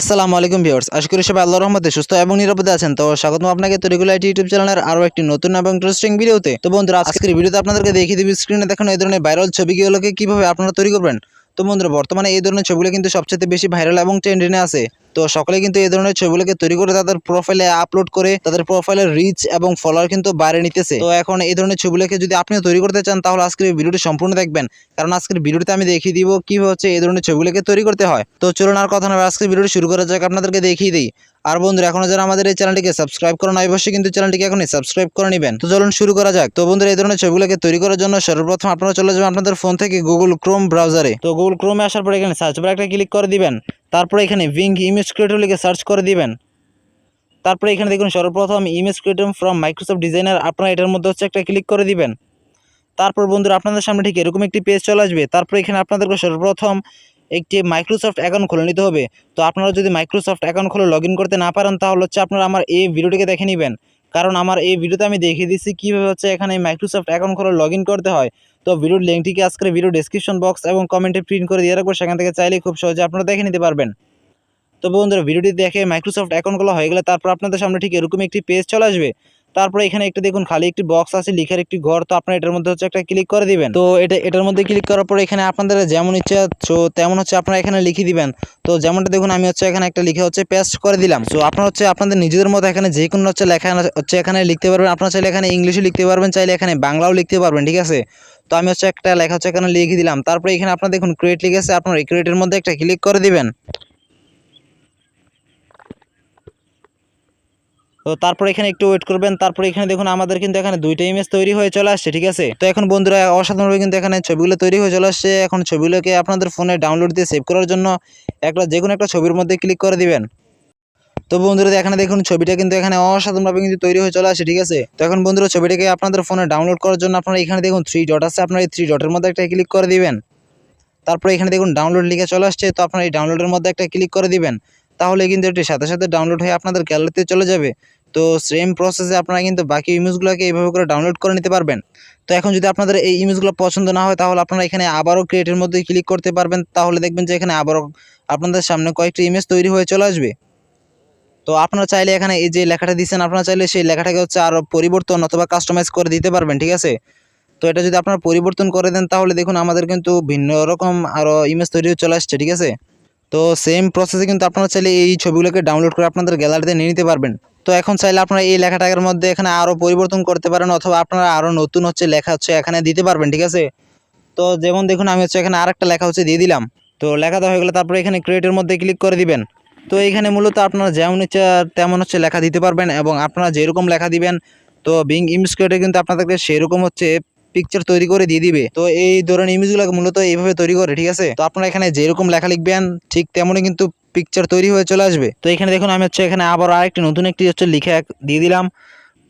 আসসালামু আলাইকুম ভিউয়ার্স, আশা করি সবাই আল্লাহর রহমতে সুস্থ এবং নিরাপদে আছেন। তো স্বাগতম আপনাকে তো রেগুলার ইউটিউব চ্যানেলের আরও একটি নতুন এবং ইন্টারেস্টিং ভিডিওতে। তো বন্ধুরা, আজকের ভিডিওতে আপনাদেরকে দেখিয়ে দিবি স্ক্রিনে দেখানো এই ধরনের ভাইরাল ছবিগুলোকে কীভাবে আপনারা তৈরি করবেন। তো বন্ধুরা, বর্তমানে এই ধরনের ছবিগুলো কিন্তু সবচেয়ে বেশি ভাইরাল এবং ট্রেন্ডিনে আছে। তো সকলে কিন্তু এই ধরনের ছবিগুলোকে তৈরি করে তাদের প্রোফাইলে আপলোড করে তাদের প্রোফাইলের রিচ এবং ফলোয়ার কিন্তু বাইরে নিতেছে। তো এখন এই ধরনের ছবিগুলোকে যদি আপনিও তৈরি করতে চান, তাহলে আজকের ভিডিওটি সম্পূর্ণ দেখবেন। কারণ আজকের ভিডিওতে আমি দেখিয়ে দিব কীভাবে হচ্ছে এই ধরনের ছবিগুলোকে তৈরি করতে হয়। তো চলুন আর কথা নয় আজকের ভিডিওটি শুরু করা যাক, আপনাদেরকে দেখিয়ে দিই। আর বন্ধুরা, এখনও যারা আমাদের এই চ্যানেলটিকে সাবস্ক্রাইব করেন অবশ্যই কিন্তু চ্যানেলটিকে এখনই সাবস্ক্রাইব করে নেবেন। তো চলুন শুরু করা যাক। তো বন্ধুরা, এই ধরনের ছবিগুলোকে তৈরি করার জন্য সর্বপ্রথম আপনারা চলে যাবেন আপনাদের ফোন থেকে গুগল ক্রোম ব্রাউজারে তো গুগল ক্রোমে আসার পর এখানে সার্চ বারে একটা ক্লিক করে দিবেন। তারপরে এখানে ভিং ইমেজ ক্রিয়েটর লিখে সার্চ করে দিবেন। তারপরে এখানে দেখুন সর্বপ্রথম image creator from Microsoft designer আপনারা এটার মধ্যে হচ্ছে একটা ক্লিক করে দিবেন। তারপর বন্ধুরা, আপনাদের সামনে ঠিক এরকম একটি পেজ চলে আসবে। তারপর এখানে আপনাদেরকে সর্বপ্রথম একটি মাইক্রোসফট অ্যাকাউন্ট খুলে নিতে হবে। তো আপনারা যদি মাইক্রোসফট অ্যাকাউন্ট খুলে লগ করতে না পারেন, তাহলে হচ্ছে আপনারা আমার এই ভিডিওটিকে দেখে নেবেন। কারণ আমার এই ভিডিওতে আমি দেখিয়ে দিচ্ছি কীভাবে হচ্ছে এখানে মাইক্রোসফট অ্যাকাউন্ট খোলা লগ করতে হয়। তো ভিডিওর লিঙ্কটিকে আজকের ভিডিও ডিসক্রিপশন বক্স এবং কমেন্টে প্রিন্ট করে দেওয়ার রাখব। সেখান থেকে চাইলে খুব সহজে আপনারা দেখে নিতে পারবেন। তো বন্ধুরা, ভিডিওটি দেখে মাইক্রোসফট অ্যাকাউন্টগুলো হয়ে গেলে তারপর আপনাদের সামনে ঠিক এরকম একটি পেজ চলে আসবে। তারপরে এখানে একটা দেখুন, খালি একটি বক্স আছে, লিখার একটি ঘর, তো আপনারা এটার মধ্যে হচ্ছে একটা ক্লিক করে দিবেন। তো এটা, এটার মধ্যে ক্লিক করার পরে এখানে আপনাদের যেমন ইচ্ছা, তো তেমন হচ্ছে আপনারা এখানে লিখে দিবেন। তো যেমনটা দেখুন, আমি হচ্ছে এখানে একটা লিখে হচ্ছে পেস্ট করে দিলাম। তো আপনারা হচ্ছে আপনাদের নিজেদের মতো এখানে যে কোনো হচ্ছে লেখা হচ্ছে এখানে লিখতে পারবেন। আপনারা চাইলে এখানে ইংলিশে লিখতে পারবেন, চাইলে এখানে বাংলাও লিখতে পারবেন, ঠিক আছে? তো আমি হচ্ছে একটা লেখা হচ্ছে এখানে লিখে দিলাম। তারপরে এখানে আপনারা দেখুন ক্রিয়েট লিখেছে আপনার এই ক্রিয়েটের মধ্যে একটা ক্লিক করে দিবেন। তো তারপর এখানে একটু ওয়েট করবেন। তারপর এখানে দেখুন, আমাদের কিন্তু এখানে দুইটা ইমেজ তৈরি হয়ে চলে আসছে, ঠিক আছে? তো এখন বন্ধুরা, অসাধারণভাবে কিন্তু এখানে ছবিগুলো তৈরি হয়ে চলে আসছে। এখন ছবিগুলোকে আপনাদের ফোনে ডাউনলোড দিয়ে সেভ করার জন্য একটা যে কোনো একটা ছবির মধ্যে ক্লিক করে দিবেন। তো বন্ধুরা, এখানে দেখুন, ছবিটা কিন্তু এখানে অসাধারণভাবে কিন্তু তৈরি হয়ে চলে আসে ঠিক আছে? তো এখন বন্ধুরা, ছবিটাকে আপনাদের ফোনে ডাউনলোড করার জন্য আপনারা এখানে দেখুন থ্রি ডট আছে। আপনারা এই থ্রি ডটের মধ্যে একটা ক্লিক করে দিবেন। তারপরে এখানে দেখুন ডাউনলোড লিখে চলে আসছে। তো আপনারা এই ডাউনলোডের মধ্যে একটা ক্লিক করে দিবেন। তাহলে কিন্তু এটি সাথে সাথে ডাউনলোড হয়ে আপনাদের গ্যালারিতে চলে যাবে। তো সেম প্রসেসে আপনারা কিন্তু বাকি ইমেজগুলোকে এইভাবে করে ডাউনলোড করে নিতে পারবেন। তো এখন যদি আপনাদের এই ইমেজগুলো পছন্দ না হয়, তাহলে আপনারা এখানে আবারও ক্রিয়েটের মধ্যে ক্লিক করতে পারবেন। তাহলে দেখবেন যে এখানে আবারও আপনাদের সামনে কয়েকটি ইমেজ তৈরি হয়ে চলে আসবে। তো আপনারা চাইলে এখানে এই যে লেখাটা দিচ্ছেন আপনারা চাইলে সেই লেখাটাকে হচ্ছে আরও পরিবর্তন অথবা কাস্টমাইজ করে দিতে পারবেন, ঠিক আছে? তো এটা যদি আপনারা পরিবর্তন করে দেন, তাহলে দেখুন আমাদের কিন্তু ভিন্ন রকম আরও ইমেজ তৈরি হয়ে চলে আসছে, ঠিক আছে? তো সেম প্রসেসে কিন্তু আপনারা চাইলে এই ছবিগুলোকে ডাউনলোড করে আপনাদের গ্যালারিতে নিয়ে নিতে পারবেন। তো এখন চাইলে আপনারা এই লেখাটার মধ্যে এখানে আরও পরিবর্তন করতে পারেন অথবা আপনারা আরও নতুন হচ্ছে লেখা হচ্ছে এখানে দিতে পারবেন, ঠিক আছে? তো যেমন দেখুন, আমি হচ্ছে এখানে আরেকটা লেখা হচ্ছে দিয়ে দিলাম। তো লেখা দেওয়া হয়ে গেলে তারপরে এখানে ক্রিয়েটের মধ্যে ক্লিক করে দিবেন। তো এইখানে মূলত আপনারা যেমন ইচ্ছা তেমন হচ্ছে লেখা দিতে পারবেন এবং আপনারা যেরকম লেখা দিবেন, তো বিং ক্রিয়েটর কিন্তু আপনাদেরকে সেরকম হচ্ছে পিকচার তৈরি করে দিয়ে দিবে। তো এই ধরনের ইমেজগুলো মূলত এইভাবে তৈরি করে, ঠিক আছে? তো আপনারা এখানে যেরকম লেখা লিখবেন, ঠিক তেমনই কিন্তু পিকচার তৈরি হয়ে চলে আসবে। তো এখানে দেখুন, আমি হচ্ছে এখানে আবার আরেকটি নতুন একটি হচ্ছে লিখে দিয়ে দিলাম।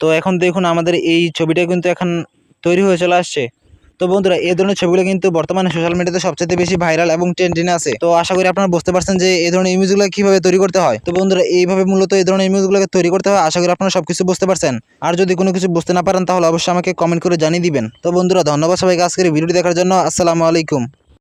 তো এখন দেখুন, আমাদের এই ছবিটা কিন্তু এখন তৈরি হয়ে চলে আসছে। তো বন্ধুরা, এই ধরনের ছবিগুলো কিন্তু বর্তমানে সোশ্যাল মিডিয়াতে সবচেয়ে বেশি ভাইরাল এবং ট্রেন্ডিং আছে। তো আশা করি আপনারা বুঝতে পারছেন যে এই ধরনের ইমেজগুলো কীভাবে তৈরি করতে হয়। তো বন্ধুরা, এইভাবে মূলত এই ধরনের ইমেজগুলোকে তৈরি করতে হয়। আশা করি আপনারা সবকিছু বুঝতে পারছেন। আর যদি কোনো কিছু বুঝতে না পারেন, তাহলে অবশ্যই আমাকে কমেন্ট করে জানিয়ে দিবেন। তো বন্ধুরা, ধন্যবাদ সবাইকে আজকের ভিডিওটি দেখার জন্য। আসসালামু আলাইকুম।